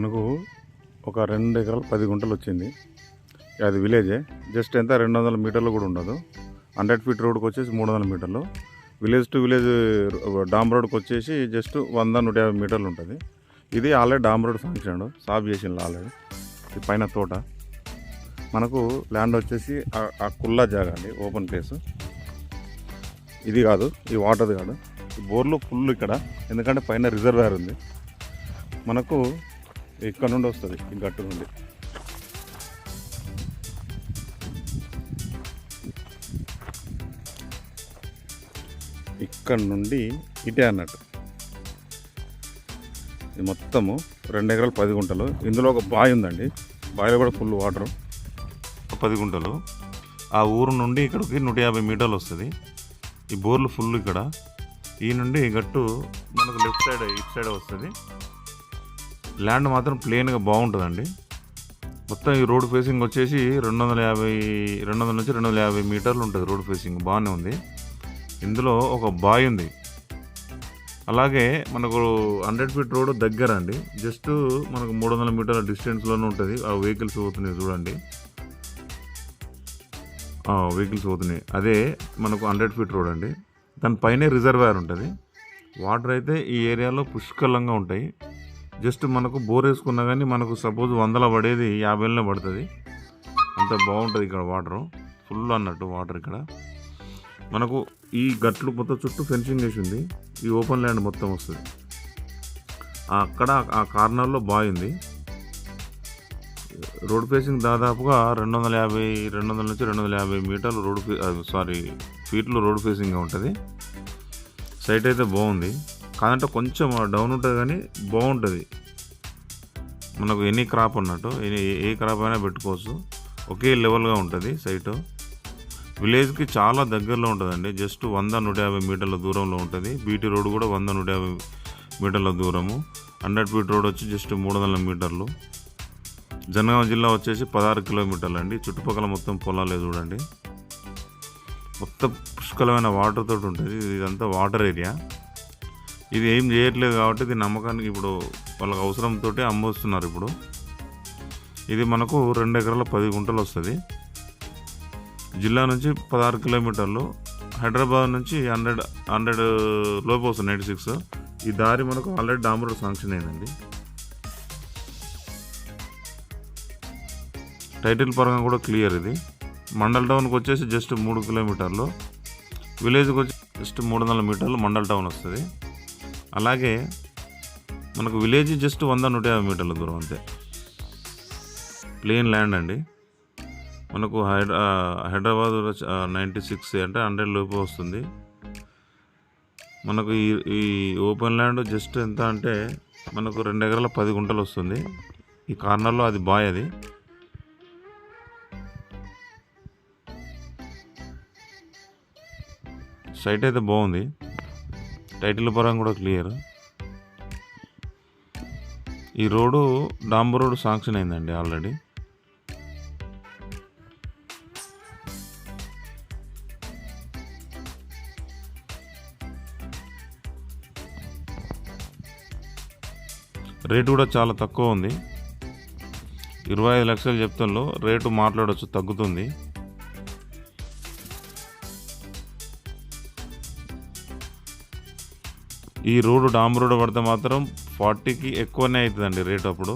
మనకు ఒక రెండు ఎకరాలు పది గుంటలు వచ్చింది. అది విలేజే. జస్ట్ ఎంత? రెండు వందల మీటర్లు కూడా ఉండదు. హండ్రెడ్ ఫీట్ రోడ్కి వచ్చేసి మూడు వందల మీటర్లు. విలేజ్ టు విలేజ్ డామ్ రోడ్కి వచ్చేసి జస్ట్ వంద నూట యాభై మీటర్లు ఉంటుంది. ఇది ఆల్రెడీ డామ్ రోడ్ ఫంక్షన్. సాఫ్ చేసింది ఆల్రెడీ. ఈ పైన తోట. మనకు ల్యాండ్ వచ్చేసి ఆ- కుల్లా జాగా అండి. Open place. ఇది కాదు ఈ వాటర్ది కాదు. బోర్లు ఫుల్ ఇక్కడ. ఎందుకంటే పైన రిజర్వాయర్ ఉంది. మనకు ఇక్కడ నుండి వస్తుంది ఈ గట్టు నుండి. ఇక్కడ నుండి ఇటే అన్నట్టు. ఇది మొత్తము రెండు ఎకరాలు పది గుంటలు. ఇందులో ఒక బావి ఉందండి. బావిలో కూడా ఫుల్ వాటర్. పది గుంటలు. ఆ ఊరు నుండి ఇక్కడికి నూట యాభై మీటర్లు వస్తుంది. ఈ బోర్లు ఫుల్ ఇక్కడ. ఈ నుండి గట్టు మనకు లెఫ్ట్ సైడ్ ఇటు సైడ్ వస్తుంది. ల్యాండ్ మాత్రం ప్లేన్గా బాగుంటుందండి. మొత్తం ఈ రోడ్ ఫేసింగ్ వచ్చేసి రెండు వందల యాభై రెండు వందల నుంచి రెండు వందల యాభై మీటర్లు ఉంటుంది రోడ్ ఫేసింగ్. బాగానే ఉంది. ఇందులో ఒక బాయ్ ఉంది. అలాగే మనకు హండ్రెడ్ ఫీట్ రోడ్ దగ్గర అండి. జస్ట్ మనకు మూడు వందల మీటర్ల డిస్టెన్స్లోనే ఉంటుంది. ఆ వెహికల్స్ పోతున్నాయి చూడండి. వెహికల్స్ పోతున్నాయి. అదే మనకు హండ్రెడ్ ఫీట్ రోడ్ అండి. దానిపైనే రిజర్వాయర్ ఉంటుంది. వాటర్ అయితే ఈ ఏరియాలో పుష్కలంగా ఉంటాయి. జస్ట్ మనకు బోర్ వేసుకున్నా కానీ మనకు సపోజ్ వందల పడేది యాభైలోనే పడుతుంది. అంత బాగుంటుంది ఇక్కడ వాటర్. ఫుల్ అన్నట్టు వాటర్ ఇక్కడ. మనకు ఈ గట్లు మొత్తం చుట్టూ ఫెన్సింగ్ వేసి ఉంది ఈ ఓపెన్ ల్యాండ్ మొత్తం వస్తుంది. అక్కడ ఆ కార్నర్లో బాగుంది రోడ్ ఫేసింగ్ దాదాపుగా రెండు వందల యాభై రెండు వందల నుంచి రెండు వందల యాభై మీటర్లు రోడ్ ఫే సారీ ఫీట్లు రోడ్ ఫేసింగ్గా ఉంటుంది. సైట్ అయితే బాగుంది. కాదంటే కొంచెం డౌన్ ఉంటుంది కానీ బాగుంటుంది. మనకు ఎనీ క్రాప్ అన్నట్టు ఎనీ ఏ క్రాప్ అయినా పెట్టుకోవచ్చు. ఒకే లెవెల్గా ఉంటుంది సైటు. విలేజ్కి చాలా దగ్గరలో ఉంటుందండి. జస్ట్ వంద నూట యాభై మీటర్ల దూరంలో ఉంటుంది. బీటీ రోడ్ కూడా వంద నూట యాభై మీటర్ల దూరము. హండ్రెడ్ ఫీట్ రోడ్ వచ్చి జస్ట్ మూడు వందల మీటర్లు. జనగాం జిల్లా వచ్చేసి పదహారు కిలోమీటర్లు అండి. చుట్టుపక్కల మొత్తం పొలాలే చూడండి. మొత్తం పుష్కలమైన వాటర్ తోటి ఉంటుంది. ఇదంతా వాటర్ ఏరియా. ఇది ఏం చేయట్లేదు కాబట్టి ఇది నమ్మకానికి ఇప్పుడు వాళ్ళకి అవసరంతో అమ్మొస్తున్నారు ఇప్పుడు. ఇది మనకు రెండు ఎకరాల పది గుంటలు వస్తుంది. జిల్లా నుంచి పదహారు కిలోమీటర్లు హైదరాబాద్ నుంచి హండ్రెడ్ హండ్రెడ్ లోపు వస్తుంది నైంటీ సిక్స్. ఈ దారి మనకు ఆల్రెడీ డాంబర్ శాంక్షన్ అయిందండి. టైటిల్ పరంగా కూడా క్లియర్ ఇది. మండల్ టౌన్కి వచ్చేసి జస్ట్ మూడు కిలోమీటర్లు. విలేజ్కి వచ్చి జస్ట్ మూడు వందల మీటర్లు మండల్ టౌన్ వస్తుంది. అలాగే మనకు విలేజ్ జస్ట్ వంద నూట యాభై మీటర్ల దూరం అంతే. ప్లేన్ ల్యాండ్ అండి. మనకు హైడ్రా హైదరాబాద్ నైంటీ సిక్స్ అంటే హండ్రెడ్ లోపు వస్తుంది. మనకు ఈ ఈ ఓపెన్ ల్యాండ్ జస్ట్ ఎంత అంటే మనకు రెండు ఎకరాల పది గుంటలు వస్తుంది. ఈ కార్నర్లో అది బాయ్ అది. సైట్ అయితే బాగుంది. టైటిల్ పరంగా కూడా క్లియర్. ఈ రోడ్డు డాంబర్ రోడ్ శాంక్షన్ అయిందండి ఆల్రెడీ. రేటు కూడా చాలా తక్కువ ఉంది. ఇరవై ఐదు లక్షలు చెప్తాను రేటు మాట్లాడవచ్చు తగ్గుతుంది. ఈ రోడ్డు డామ్ రోడ్ పడితే మాత్రం ఫార్టీకి ఎక్కువనే అవుతుందండి రేట్ అప్పుడు.